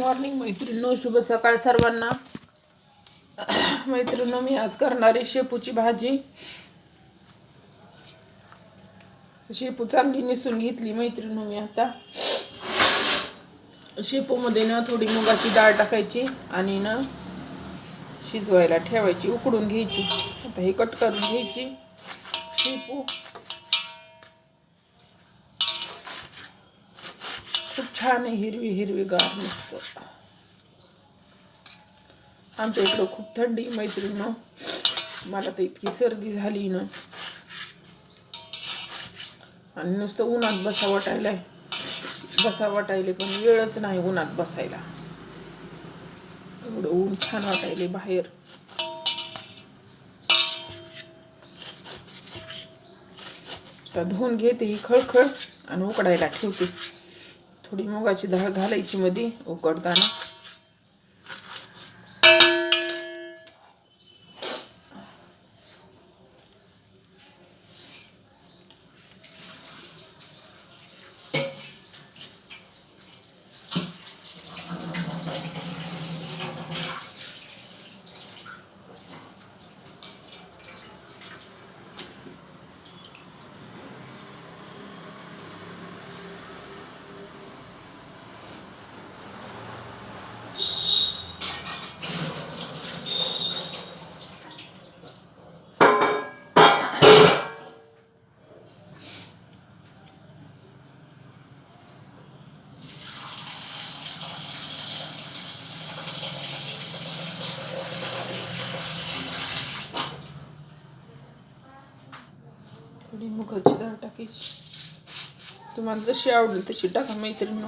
Morning मैत्रिणीनो शुभ सकाळ सर्वांना. मैत्रिणीनो मी आज करणारी शेपूची भाजी. शेपू चांगली निसून घेतली मैत्रिणीनो मी आता. शेपूमध्ये ना थोडी मुगाची डाळ टाकायची आणि ना शिजवायला ठेवायची उकडून घ्यायची. आता हे कट करून घ्यायची. शेपू. छान आहे हिरवी हिरवी गार आमच्या इकडं खूप थंडी मैत्रिणी मला तर इतकी सर्दी झाली ना. आणि नुसतं उन्हात बसा वाटायलाय. बसा वाटायले पण वेळच नाही उन्हात बसायला. एवढं ऊन छान वाटायले बाहेर. आता धुवून घेते ही खळखळ आणि उकडायला ठेवते. थोडी मुगाची डाळ घालायची मध्ये उकडताना थोडी मुगाची डाळ टाकायची तुम्हाला जशी आवडेल तशी टाका मैत्रिणी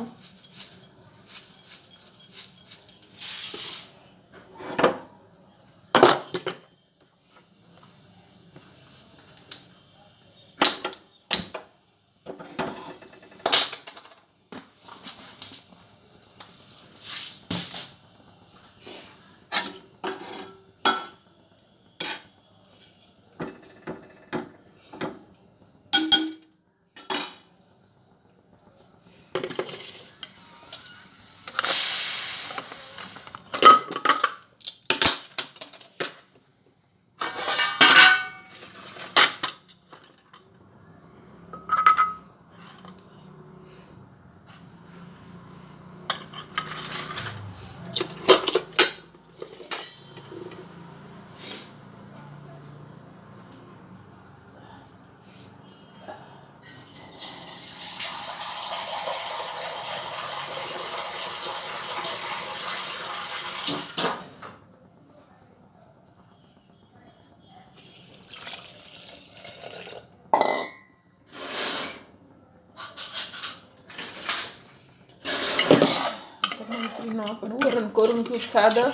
तर मैत्रिणी आपण वरण करून घेऊ साधं.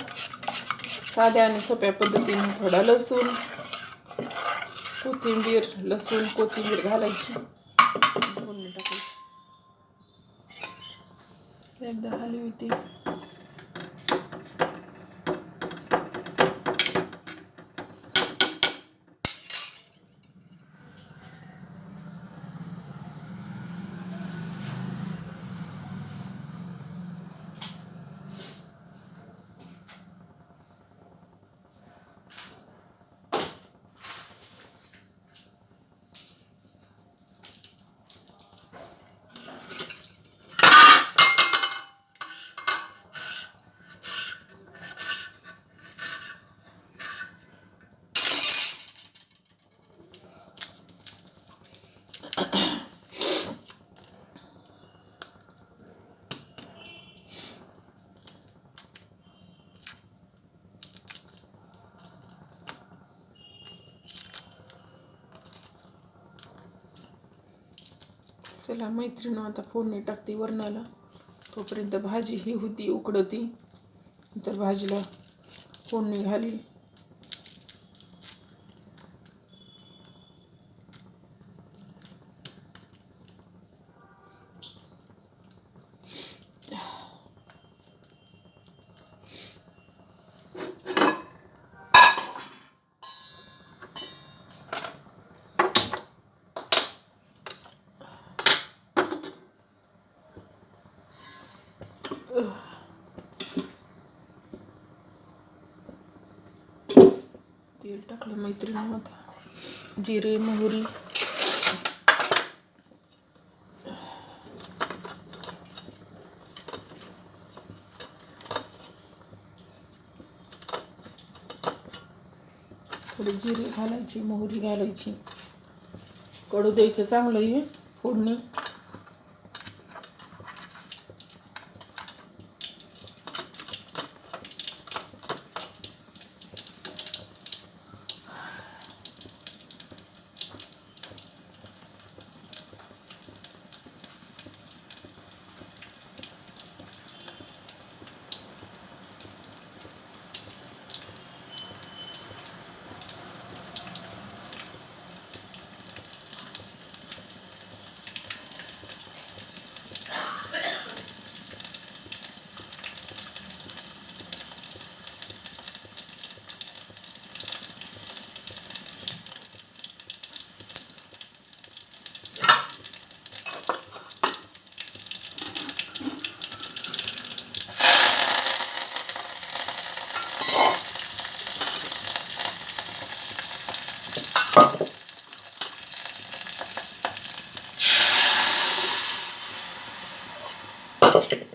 साध्या आणि सोप्या पद्धतीने थोडा लसूण कोथिंबीर लसूण कोथिंबीर घालायची. फोडणी टाकायची. एकदा हलविते चला मैत्रिणी आता फोडणी टाकते वरणाला. तोपर्यंत भाजी ही होती उकडती. नंतर भाजीला फोडणी घाली मीठ टाकलं मैत्रिणी आता जिरे मोहरी. थोडे जिरे घालायची मोहरी घालायची. कडू द्यायचं चांगलं हे फोडणी. Африки.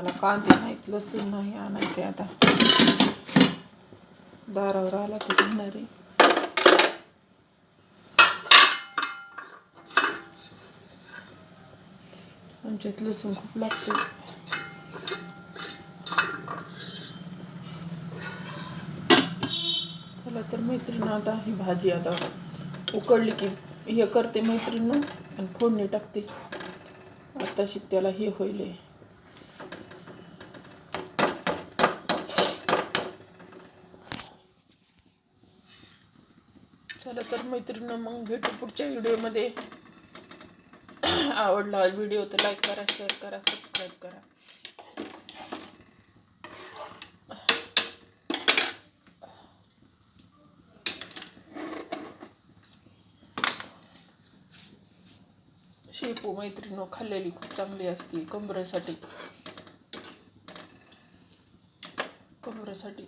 मला कांदे नाहीत लसूण नाही आणायचे आता. दारावर आला तर घेणार आहे. आमच्यात लसूण खूप लागते चला तर मैत्रीण आता ही भाजी आता उकडली की हे करते मैत्रीण आणि फोडणी टाकते. आताशी त्याला हे होईल. तर मैत्रिणं मग भेटू पुढच्या व्हिडिओमध्ये. आवडला व्हिडिओ तर लाईक करा शेअर करा सबस्क्राईब करा. शेपू मैत्रिणो खाल्लेली खूप चांगली असते कमरेसाठी. कमरेसाठी.